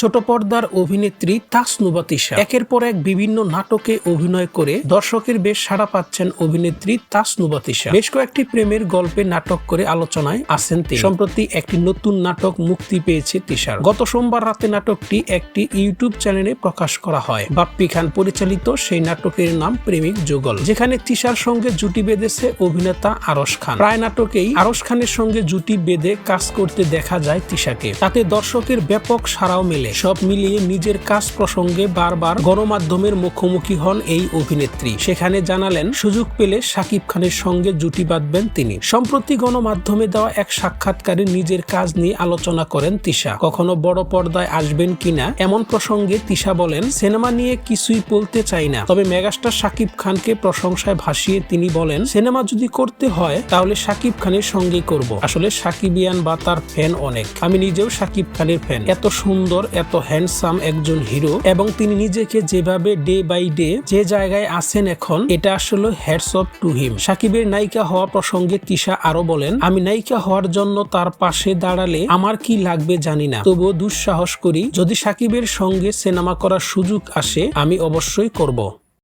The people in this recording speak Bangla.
ছোট পর্দার অভিনেত্রী তাসনুবা তিশা একের পর এক বিভিন্ন নাটকে অভিনয় করে দর্শকের বেশ সাড়া পাচ্ছেন অভিনেত্রী তাসনুবা তিশা বেশ কয়েকটি প্রেমের গল্পে নাটক করে আলোচনায় আসেন তিনি। সম্প্রতি একটি নতুন নাটক মুক্তি পেয়েছে তিশার। গত সোমবার রাতে নাটকটি একটি ইউটিউব চ্যানেলে প্রকাশ করা হয়। বাপ্পি খান পরিচালিত সেই নাটকের নাম প্রেমিক যুগল, যেখানে তিশার সঙ্গে জুটি বেঁধেছে অভিনেতা আরশ খান। প্রায় নাটকেই আরশ খানের সঙ্গে জুটি বেঁধে কাজ করতে দেখা যায় তিশাকে। তাতে দর্শকের ব্যাপক সাড়াও মেলে। সব মিলিয়ে নিজের কাজ প্রসঙ্গে বারবার গণমাধ্যমের মুখোমুখি হন এই অভিনেত্রী। সেখানে জানালেন, সুযোগ পেলে শাকিব খানের সঙ্গে জুটি বাঁধবেন তিনি। সম্প্রতি গণমাধ্যমে দেওয়া এক সাক্ষাৎকারে নিজের কাজ নিয়ে আলোচনা করেন তিশা। কখনো বড় পর্দায় আসবেন কিনা, এমন প্রসঙ্গে তিশা বলেন, সিনেমা নিয়ে কিছুই বলতে চাই না। তবে মেগাস্টার শাকিব খানকে প্রশংসায় ভাসিয়ে তিনি বলেন, সিনেমা যদি করতে হয়, তাহলে শাকিব খানের সঙ্গেই করব। আসলে সাকিবিয়ান বা তার ফ্যান অনেক। আমি নিজেও শাকিব খানের ফ্যান। এত সুন্দর এত হ্যান্ডসাম একজন হিরো এবং তিনি নিজেকে যেভাবে ডে বাই ডে যে জায়গায় আছেন এখন, এটা আসলে হ্যাডস অফ টু হিম সাকিবের নায়িকা হওয়া প্রসঙ্গে তিশা আরও বলেন, আমি নায়িকা হওয়ার জন্য তার পাশে দাঁড়ালে আমার কি লাগবে জানি না। তবুও দুঃসাহস করি, যদি সাকিবের সঙ্গে সিনেমা করার সুযোগ আসে, আমি অবশ্যই করব।